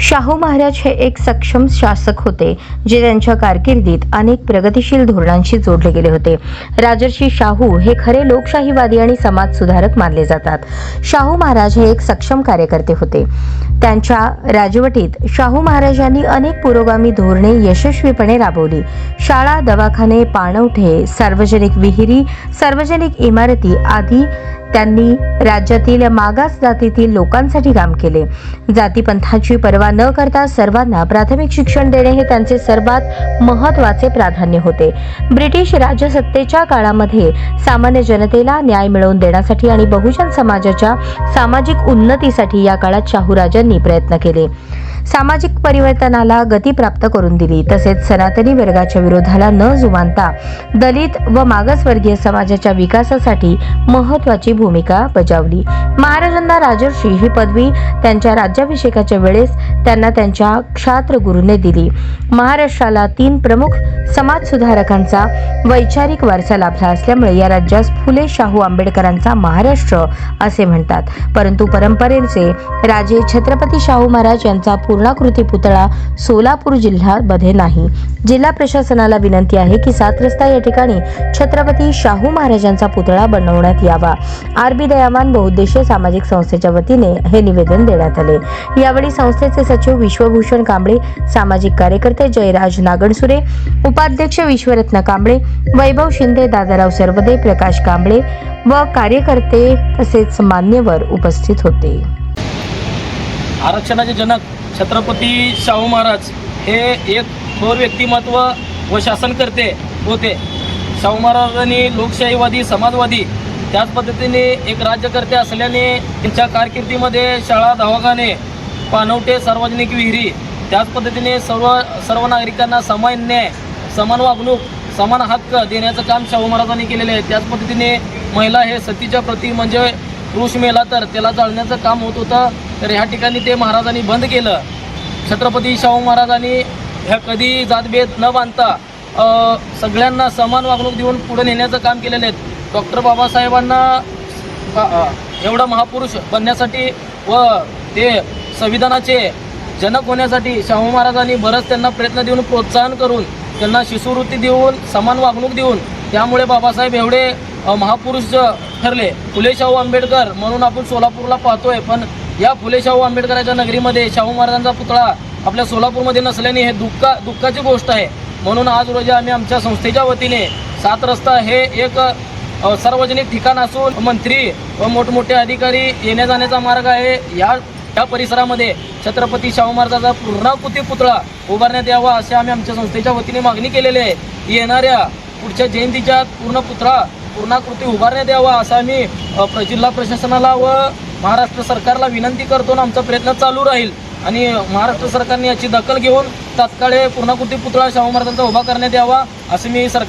Shahu Maharaj हे एक सक्षम शासक होते जे त्यांच्या कारकिर्दीत अनेक प्रगतिशील धोरणांशी जोडले गेले होते. राजर्षी शाहू हे खरे लोकशाहीवादी आणि समाज सुधारक मानले जातात. शाहू महाराज हे एक सक्षम कार्यकर्ते होते. त्यांच्या राजवटीत शाहू महाराजांनी अनेक पुरोगामी धोरणे यशस्वीपणे राबवली. शाळा दवाखाने पाणवठे सार्वजनिक विहिरी सार्वजनिक इमारती आदी त्यांनी राज्यातील मागास जातीतील लोकांसाठी काम केले. जातीपंथाची पर्वा न करता सर्वांना प्राथमिक शिक्षण देणे हे त्यांचे सर्वात महत्त्वाचे प्राधान्य होते. ब्रिटिश राजसत्तेच्या काळामध्ये सामान्य जनतेला न्याय मिळवून देण्यासाठी आणि बहुजन समाजाच्या सामाजिक उन्नतीसाठी या काळात शाहूराजांनी प्रयत्न केले. सामाजिक परिवर्तनाला गती प्राप्त करून दिली. तसेच सनातनी वर्गाच्या विरोधाला न जुमानता दलित व मागासवर्गीय समाजाच्या विकासासाठी महत्वाची भूमिका बजावली. महाराजांना राजर्षी ही पदवी त्यांच्या राज्याभिषेकाच्या वेळेस त्यांना त्यांच्या क्षात्र गुरुने दिली. महाराष्ट्राला तीन प्रमुख समाज सुधारकांचा वैचारिक वारसा लाभला असल्यामुळे या राज्यास फुले शाहू आंबेडकरांचा महाराष्ट्र असे म्हणतात. परंतु परंपरेचे राजे छत्रपती शाहू महाराज यांचा पूर्णाकृती पुतळा सोलापूर जिल्ह्यामध्ये नाही. जिल्हा प्रशासनाला विनंती आहे की सात रस्ता या ठिकाणी छत्रपती शाहू महाराजांचा पुतळा बनवण्यात यावा. आरबी दयामान बहुउद्देशीय सामाजिक संस्थेच्या वतीने हे निवेदन देण्यात आले. यावेळी संस्थेचे सचिव विश्वभूषण कांबळे सामाजिक कार्यकर्ते जयराज नागणसुरे उपाध्यक्ष विश्वरत्न कांबळे वैभव शिंदे दादाराव सरवदे प्रकाश कांबळे व कार्यकर्ते तसेच मान्यवर उपस्थित होते. आरक्षणाचे जनक छत्रपती शाहू महाराज हे एक थोर व्यक्तिमत्व व शासनकर्ते होते. शाहू महाराजांनी लोकशाहीवादी समाजवादी त्याच पद्धतीने एक राज्यकर्ते असल्याने त्यांच्या कारकिर्दीमध्ये शाळा दवाखाने पाणवटे सार्वजनिक विहिरी त्याच पद्धतीने सर्व सर्व नागरिकांना समान न्याय समान वागणूक समान हक्क देण्याचं काम शाहू महाराजांनी केलेलं आहे. त्याच पद्धतीने महिला हे सतीच्या प्रती म्हणजे पुरुष मेला तर त्याला जाळण्याचं काम होत होतं. तर ह्या ठिकाणी ते महाराजांनी बंद केलं. छत्रपती शाहू महाराजांनी ह्या कधी जातभेद न बांधता सगळ्यांना समान वागणूक देऊन पुढे नेण्याचं काम केलेलं आहे. डॉक्टर बाबासाहेबांना एवढा महापुरुष बनण्यासाठी व ते संविधानाचे जनक होण्यासाठी शाहू महाराजांनी बरंच त्यांना प्रयत्न देऊन प्रोत्साहन करून त्यांना शिष्यवृत्ती देऊन समान वागणूक देऊन त्यामुळे बाबासाहेब एवढे महापुरुष ठरले. फुले शाहू आंबेडकर म्हणून आपण सोलापूरला पाहतोय पण या फुले शाहू आंबेडकरांच्या नगरीमध्ये शाहू महाराजांचा पुतळा आपल्या सोलापूरमध्ये नसल्याने हे दुःखा दुःखाची गोष्ट आहे. म्हणून आज रोजी आम्ही आमच्या संस्थेच्या वतीने सात रस्ता हे एक सार्वजनिक ठिकाण असून मंत्री व मोठमोठे अधिकारी येण्या जाण्याचा मार्ग आहे. या या परिसरामध्ये छत्रपती शाहू महाराजांचा पूर्णाकृती पुतळा उभारण्यात यावा असे आम्ही आमच्या संस्थेच्या वतीने मागणी केलेली आहे. येणाऱ्या पुढच्या जयंतीच्या पूर्ण पुतळा पूर्णाकृती उभारण्यात यावा असं आम्ही प्र- जिल्हा प्रशासनाला व महाराष्ट्र सरकारला विनंती करतो आणि आमचा प्रयत्न चालू राहील. आणि महाराष्ट्र सरकारने याची दखल घेऊन तात्काळ पूर्णाकृती पुतळा शाहू महाराजांचा उभा करण्यात यावा असं मी सरकार